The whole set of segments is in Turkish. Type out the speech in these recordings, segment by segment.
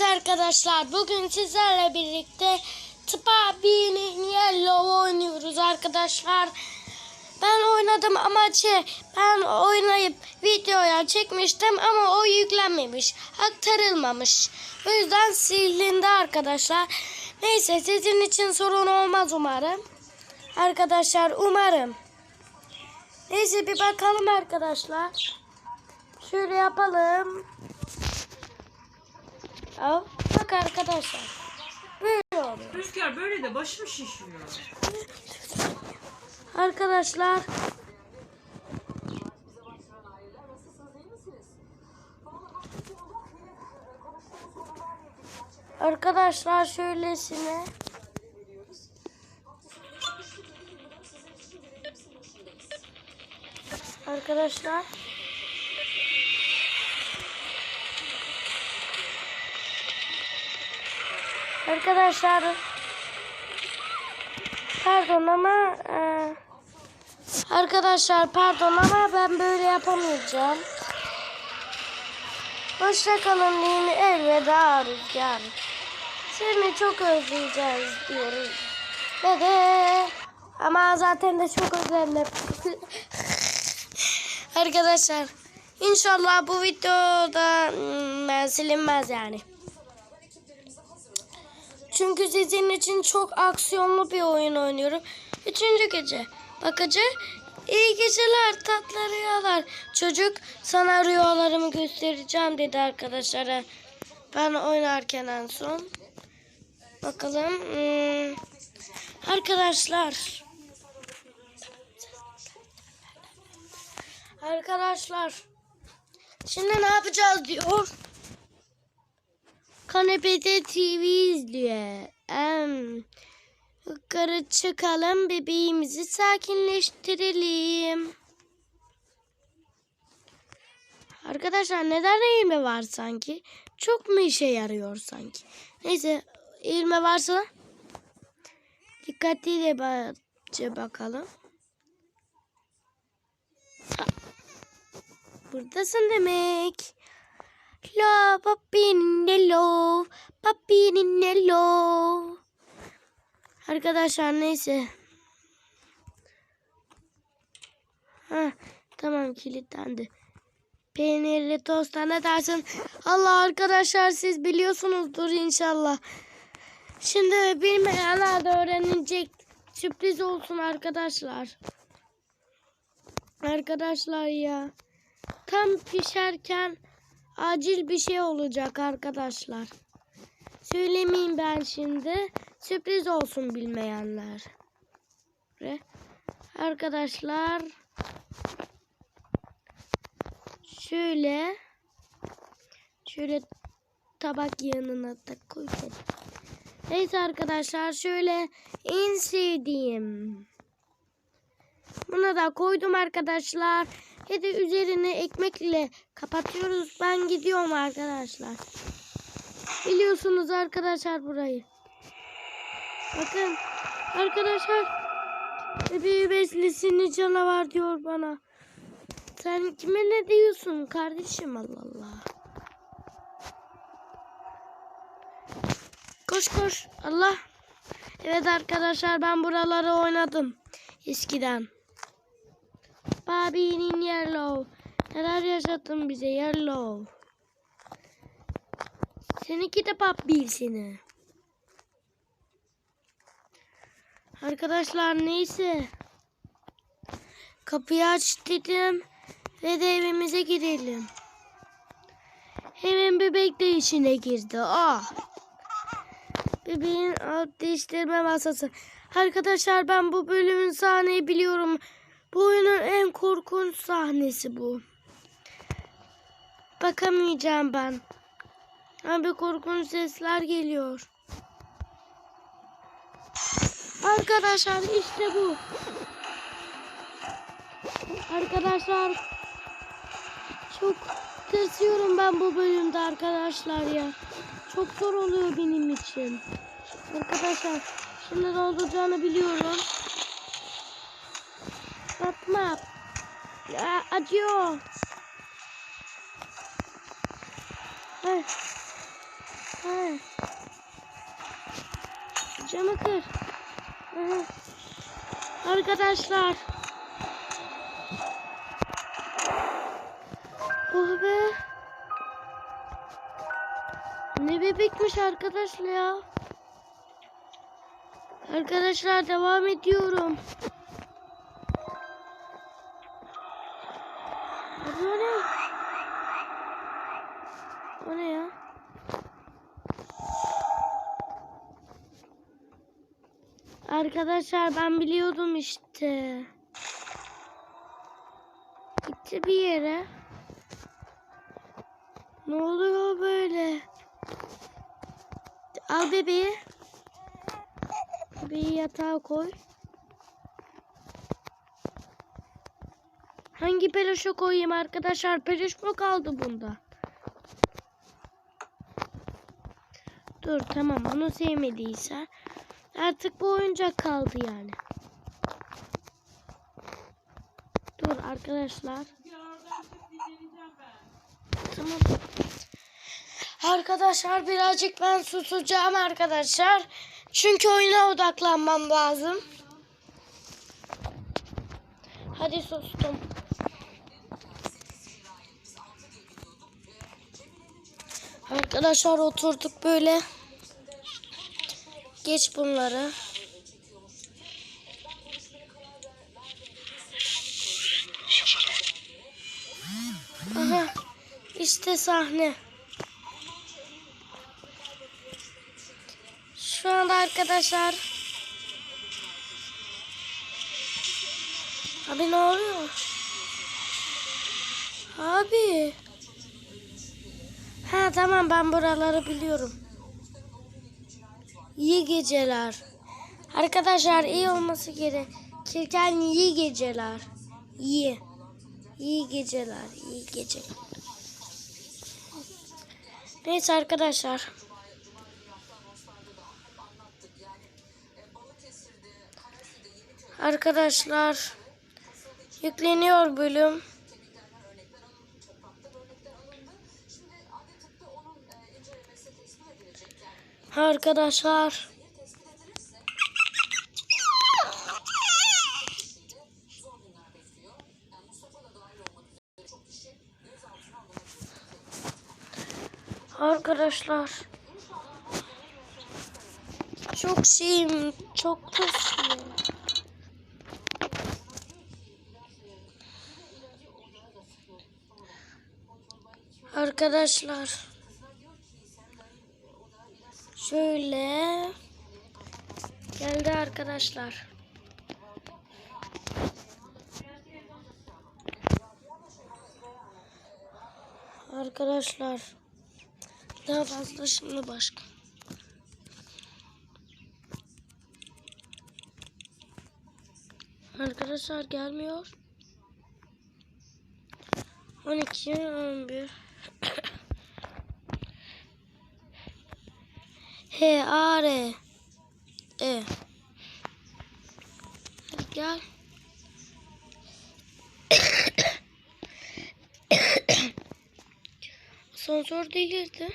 Evet arkadaşlar bugün sizlerle birlikte Tıpa B'nin Yellow oynuyoruz arkadaşlar. Ben oynadım ama şey, ben oynayıp videoya çekmiştim ama o yüklenmemiş, aktarılmamış. O yüzden silindi arkadaşlar. Neyse sizin için sorun olmaz umarım. Arkadaşlar umarım. Neyse bir bakalım arkadaşlar. Şöyle yapalım. Al. Bak arkadaşlar. Böyle oluyor. Rüzgar böyle de başım şişiyor. Arkadaşlar. Arkadaşlar şöylesine. Arkadaşlar. Arkadaşlar. Pardon ama e, arkadaşlar pardon ama ben böyle yapamayacağım. Hoşça kalın diyeyim elveda rüzgar. Seni çok özleyeceğiz diyoruz. Ve de ama zaten de çok özledim. arkadaşlar inşallah bu videoda hmm, silinmez yani. Çünkü sizin için çok aksiyonlu bir oyun oynuyorum. Üçüncü gece. Bakıcı iyi geceler tatlı rüyalar. Çocuk sana rüyalarımı göstereceğim dedi arkadaşlara. Ben oynarken en son. Bakalım. Hmm. Arkadaşlar. Arkadaşlar. Şimdi ne yapacağız diyor. Kanepede TV izliyor. Em, yukarı çıkalım bebeğimizi sakinleştirelim. Arkadaşlar neden eğilme var sanki? Çok mu işe yarıyor sanki? Neyse eğilme varsa dikkatli ba- bakalım. Buradasın demek. La papinin de lo, papinin de lo. Arkadaşlar neyse. Ha, tamam kilitlendi. Peynirli tosta ne dersin? Allah arkadaşlar siz biliyorsunuzdur inşallah. Şimdi bilmeyenler de öğrenecek. Sürpriz olsun arkadaşlar. Arkadaşlar ya. Tam pişerken acil bir şey olacak arkadaşlar. Söylemeyeyim ben şimdi. Sürpriz olsun bilmeyenler. Arkadaşlar şöyle şöyle tabak yanına da koyalım. Neyse arkadaşlar şöyle en sevdiğim bunu da koydum arkadaşlar. De üzerine ekmekle kapatıyoruz. Ben gidiyorum arkadaşlar. Biliyorsunuz arkadaşlar burayı. Bakın arkadaşlar bebeği beslesini canavar diyor bana. Sen kime ne diyorsun kardeşim Allah Allah. Koş koş Allah. Evet arkadaşlar ben buraları oynadım eskiden. Babi'nin Yellow. Neler yaşattın bize Yellow. Seninki de pap seni. Arkadaşlar neyse. Kapıyı aç dedim. Ve de evimize girelim. Hemen bebek de içine girdi. Ah. Bebeğin alt değiştirme masası. Arkadaşlar ben bu bölümün sahneyi biliyorum. Bu oyunun en korkunç sahnesi bu. Bakamayacağım ben. Abi korkunç sesler geliyor. Arkadaşlar işte bu. Arkadaşlar çok tırsıyorum ben bu bölümde arkadaşlar ya. Çok zor oluyor benim için. Arkadaşlar şimdi dolduracağını biliyorum. Batma. Acıyor. Ay. Ha. Camı kır. Aha. Arkadaşlar. Oh be. Ne bebekmiş arkadaşlar ya. Arkadaşlar devam ediyorum. O ne ya? Arkadaşlar ben biliyordum işte. Gitti bir yere. Ne oluyor böyle? Al bebeği. Bebeği yatağa koy. Hangi peluşu koyayım arkadaşlar? Peluş mu kaldı bunda? Dur tamam onu sevmediyse artık bu oyuncak kaldı yani. Dur arkadaşlar. Tamam. Arkadaşlar birazcık ben susacağım arkadaşlar. Çünkü oyuna odaklanmam lazım. Hadi sustum. Arkadaşlar oturduk böyle. Geç bunları. Aha, işte sahne. Şu anda arkadaşlar. Abi ne oluyor? Abi. Ha tamam ben buraları biliyorum. İyi geceler. Arkadaşlar iyi olması gerekirken iyi geceler. İyi. İyi geceler. iyi geceler. Neyse arkadaşlar. Arkadaşlar yükleniyor bölüm. Arkadaşlar. Arkadaşlar. Çok şeyim çok kasıyor. Arkadaşlar şöyle geldi arkadaşlar. Arkadaşlar daha fazla şimdi başka. Arkadaşlar gelmiyor. 12 11 H A R E Hadi gel. Asansör delirdi.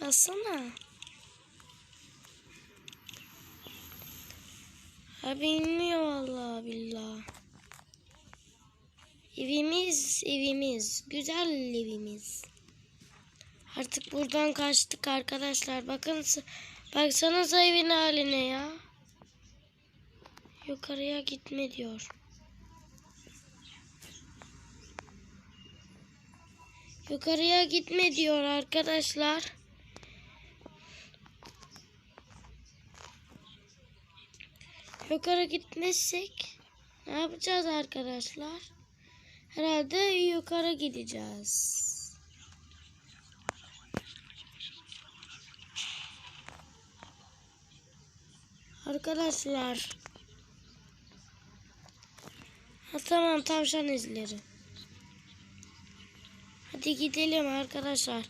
Bassana. Abi inmiyor vallahi billah. Evimiz, evimiz. Güzel evimiz. Artık buradan kaçtık arkadaşlar. Bakın, baksanıza evin haline ya. Yukarıya gitme diyor. Yukarıya gitme diyor arkadaşlar. Yukarı gitmezsek ne yapacağız arkadaşlar? Herhalde yukarı gideceğiz. Arkadaşlar. Ha, tamam tavşan izleri. Hadi gidelim arkadaşlar.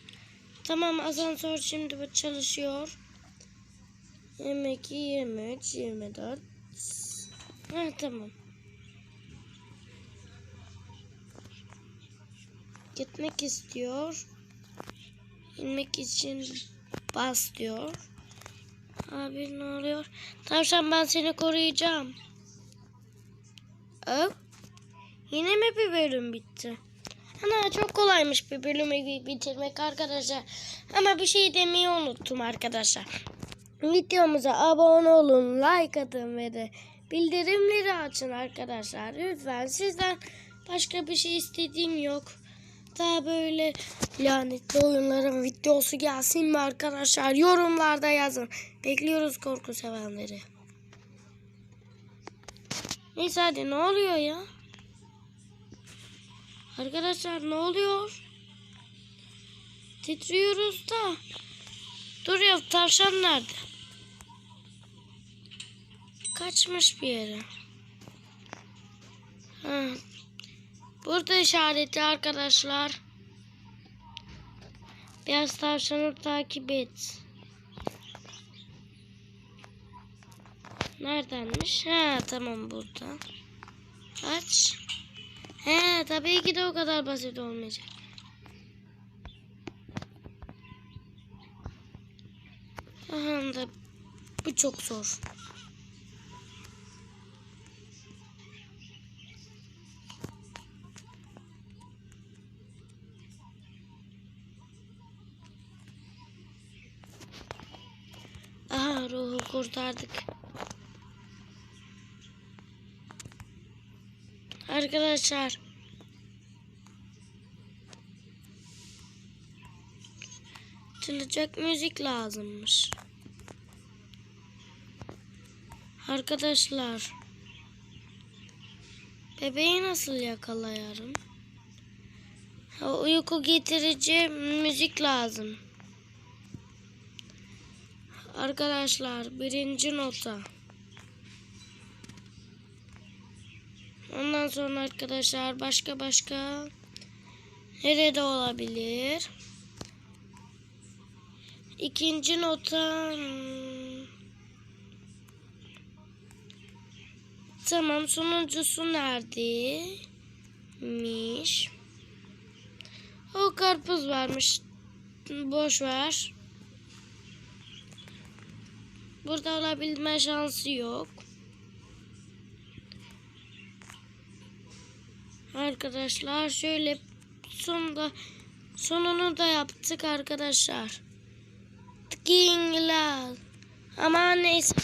Tamam asansör şimdi bu çalışıyor. 22, 23, 24, Ha tamam. Gitmek istiyor. İnmek için bas diyor. Abi ne oluyor? Tavşan ben seni koruyacağım. Hop. Yine mi bir bölüm bitti? Ana çok kolaymış bir bölümü bi- bitirmek arkadaşlar. Ama bir şey demeyi unuttum arkadaşlar. Videomuza abone olun, like atın ve de bildirimleri açın arkadaşlar. Lütfen sizden başka bir şey istediğim yok. Daha böyle lanetli oyunların videosu gelsin mi arkadaşlar? Yorumlarda yazın. Bekliyoruz korku sevenleri. Neyse hadi ne oluyor ya? Arkadaşlar ne oluyor? Titriyoruz da. Dur ya tavşan nerede? Kaçmış bir yere. Ha. Burada işareti arkadaşlar. Beyaz tavşanı takip et. Neredenmiş? Ha tamam burada. Aç. He tabii ki de o kadar basit olmayacak. Aha da bu çok zor. Kurtardık. Arkadaşlar. Çalacak müzik lazımmış. Arkadaşlar. Bebeği nasıl yakalayarım? Uyku getirici müzik lazım. Arkadaşlar birinci nota. Ondan sonra arkadaşlar başka başka nerede olabilir? İkinci nota hmm. Tamam sonuncusu neredeymiş? O karpuz varmış. Boş ver. Burada olabilme şansı yok. Arkadaşlar şöyle sonunda sonunu da yaptık arkadaşlar. Tingla. Ama neyse.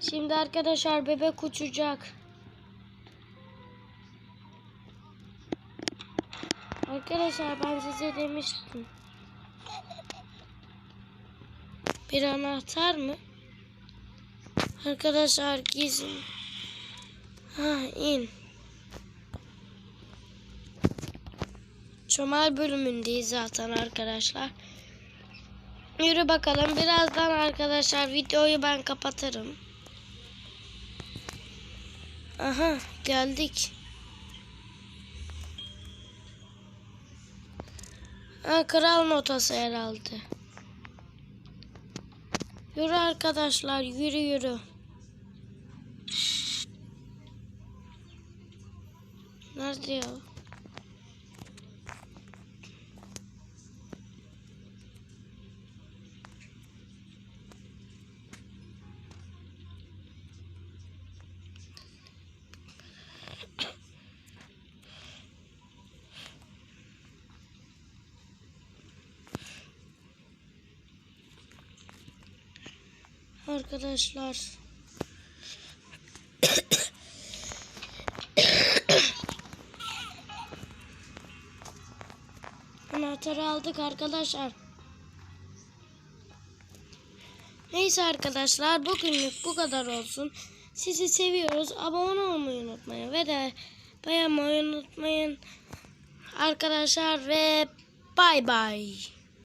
Şimdi arkadaşlar bebek uçacak. Arkadaşlar ben size demiştim. Bir anahtar mı? Arkadaşlar gizli. Ha in. Çomar bölümündeyiz zaten arkadaşlar. Yürü bakalım. Birazdan arkadaşlar videoyu ben kapatırım. Aha geldik. Ha, kral notası herhalde. Yürü arkadaşlar yürü yürü. Nerede ya? Arkadaşlar. Anahtarı aldık arkadaşlar. Neyse arkadaşlar bugünlük bu kadar olsun. Sizi seviyoruz. Abone olmayı unutmayın ve de beğenmeyi unutmayın. Arkadaşlar ve bay bay.